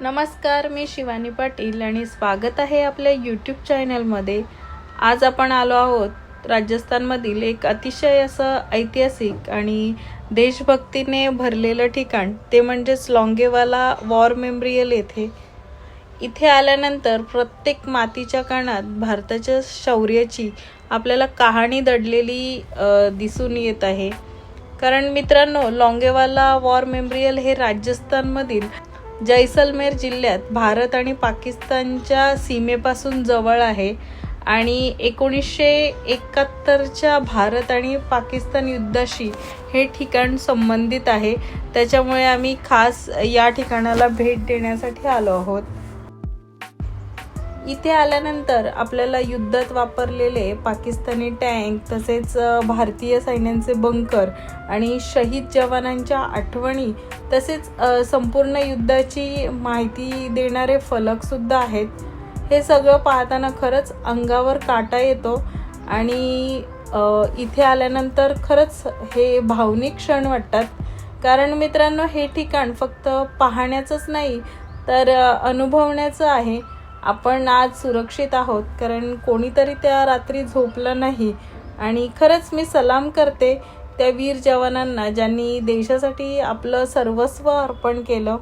नमस्कार मी शिवानी पाटील आणि स्वागत आहे आपल्या यूट्यूब चॅनलमध्ये आज आपण आलो आहोत राजस्थानमधील एक अतिशय असं ऐतिहासिक आणि देशभक्तीने भरलेलं ठिकाण ते म्हणजेच लॉंगेवाला वॉर मेमोरियल येथे. इथे आल्यानंतर प्रत्येक मातीच्या कानात भारताच्या शौर्याची आपल्याला कहाणी दडलेली दिसून येत आहे. कारण मित्रांनो लॉंगेवाला वॉर मेमोरियल हे राजस्थानमधील जैसलमेर जिल्ह्यात भारत आणि पाकिस्तानच्या सीमेपासून जवळ आहे आणि एकोणीसशे एकाहत्तरच्या भारत आणि पाकिस्तान युद्धाशी हे ठिकाण संबंधित आहे. त्याच्यामुळे आम्ही खास या ठिकाणाला भेट देण्यासाठी आलो आहोत. इथे आल्यानंतर आपल्याला युद्धात वापरलेले पाकिस्तानी टँक तसेच भारतीय सैन्यांचे बंकर आणि शहीद जवानांच्या आठवणी तसेच संपूर्ण युद्धाची माहिती देणारे फलकसुद्धा आहेत. हे सगळं पाहताना खरंच अंगावर काटा येतो आणि इथे आल्यानंतर खरंच हे भावनिक क्षण वाटतात. कारण मित्रांनो हे ठिकाण फक्त पाहण्याचंच नाही तर अनुभवण्याचं आहे. आपण आज सुरक्षित आहोत कारण कोणीतरी त्या रात्री झोपलं नाही. आणि खरंच मी सलाम करते त्या वीर जवानांना ज्यांनी देशासाठी आपलं सर्वस्व अर्पण केलं.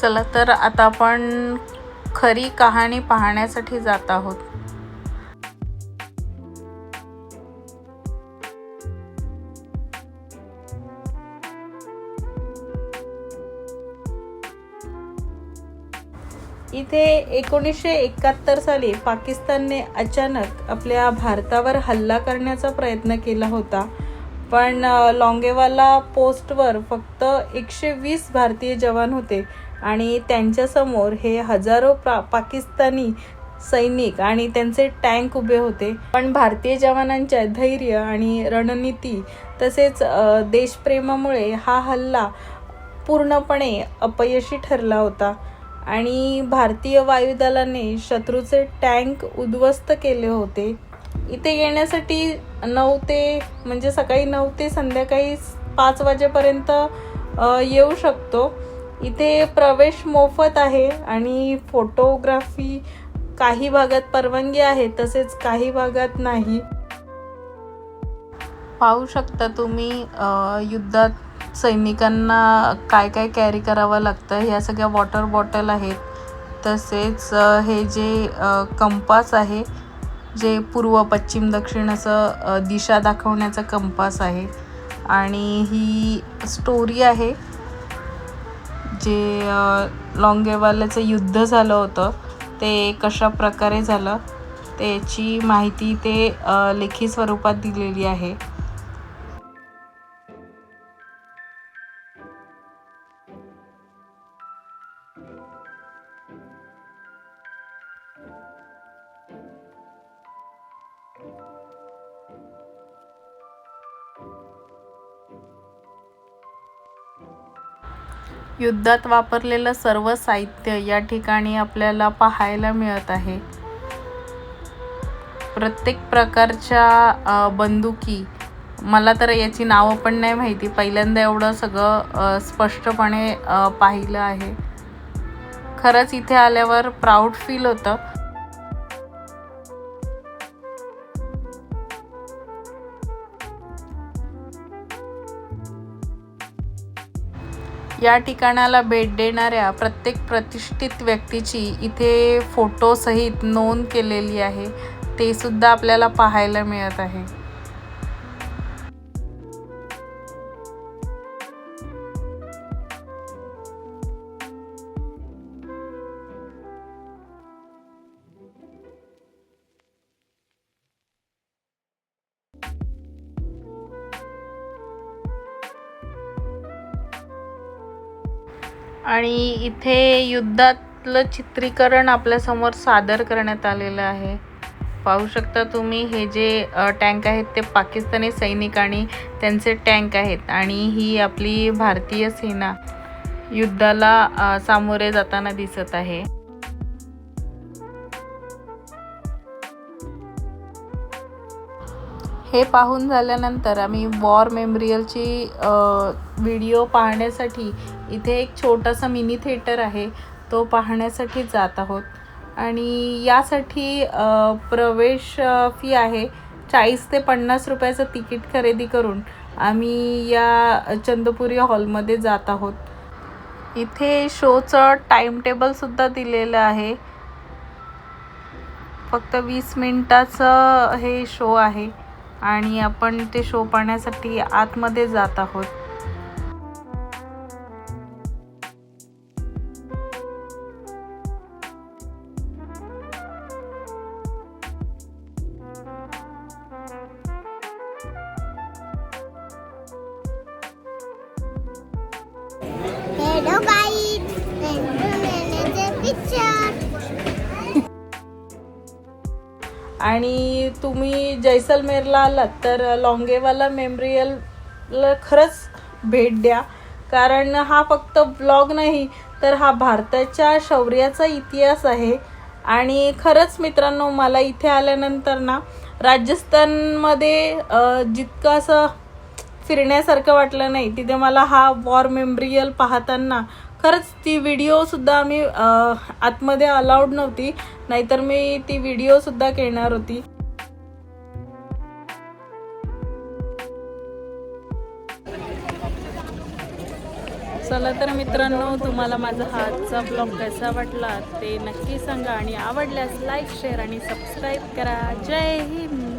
चला तर आता आपण खरी कहाणी पाहण्यासाठी जात आहोत. इथे एकोणीसशे एकाहत्तर साली पाकिस्तानने अचानक आपल्या भारतावर हल्ला करण्याचा प्रयत्न केला होता. पण लॉंगेवाला पोस्टवर फक्त एकशे वीस भारतीय जवान होते. आणि त्यांच्यासमोर हे हजारो पा पाकिस्तानी सैनिक आणि त्यांचे टँक उभे होते. पण भारतीय जवानांच्या धैर्य आणि रणनीती तसेच देशप्रेमामुळे हा हल्ला पूर्णपणे अपयशी ठरला होता आणि भारतीय वायुदलाने शत्रूचे टँक उद्ध्वस्त केले होते. इथे येण्यासाठी नऊ ते म्हणजे सकाळी नऊ ते संध्याकाळी पाच वाजेपर्यंत येऊ शकतो. इथे प्रवेश मोफत आहे आणि फोटोग्राफी काही भागात परवानगी आहे तसेच काही भागात नाही. पाहू शकता तुम्ही युद्धात सैनिकांना काय काय कॅरी करावं लागतं ह्या सगळ्या वॉटर बॉटल आहेत. तसेच हे जे कंपास आहे जे पूर्व पश्चिम दक्षिण असं दिशा दाखवण्याचा कंपास आहे. आणि ही स्टोरी आहे. जे अ, लॉंगेवाल्याचं युद्ध झालं होतं ते कशा प्रकारे झालं त्याची माहिती ते लेखी स्वरूपात दिलेली आहे. युद्धात वापरलेलं सर्व साहित्य या ठिकाणी आपल्याला पाहायला मिळत आहे. प्रत्येक प्रकारच्या बंदुकी मला तर याची नावं पण नाही माहिती. पहिल्यांदा एवढं सगळं स्पष्टपणे पाहिलं आहे. खरंच इथे आल्यावर प्राऊड फील होतं. या ठिकाणाला भेट देणाऱ्या प्रत्येक प्रतिष्ठित व्यक्तीची इथे फोटोसहित नोंद केलेली आहे. ते सुद्धा आपल्याला पाहायला मिळत आहे. आणि इथे युद्धातलं चित्रीकरण आपल्यासमोर सादर करण्यात आलेलं आहे. पाहू शकता तुम्ही हे जे टँक आहेत ते पाकिस्तानी सैनिक आणि त्यांचे टँक आहेत आणि ही आपली भारतीय सेना युद्धाला सामोरे जाताना दिसत आहे. हे पाहून झाल्यानंतर आम्ही वॉर मेमोरियलची व्हिडिओ पाहण्यासाठी इथे एक छोटासा मिनी थिएटर आहे तो पाहण्यासाठी जात आहोत. आणि यासाठी प्रवेश फी आहे चाळीस ते पन्नास रुपयाचं तिकीट खरेदी करून आम्ही या चंदपुरी हॉलमध्ये जात आहोत. इथे शोचं टाइम टेबलसुद्धा दिलेलं आहे. फक्त वीस मिनटाचं हे शो आहे आणि आपण ते शो पाहण्यासाठी आतमध्ये जात आहोत. आणि तुम्ही जैसलमेरला आलात तर लॉंगेवाला मेमोरियलला खरंच भेट द्या. कारण हा फक्त ब्लॉग नाही तर हा भारताच्या शौर्याचा इतिहास आहे. आणि खरंच मित्रांनो मला इथे आल्यानंतर ना राजस्थानमध्ये जितकं असं फिरण्यासारखं वाटलं नाही. तिथे मला हा वॉर मेमोरियल पाहताना खरंच ती व्हिडिओसुद्धा आम्ही आतमध्ये अलाउड नव्हती. नाहीतर मी ती व्हिडिओसुद्धा घेणार होती. चला तर मित्रांनो तुम्हाला माझा हा आजचा ब्लॉग कसा वाटला ते नक्की सांगा. आणि आवडल्यास लाईक शेअर आणि सबस्क्राईब करा. जय हिंद!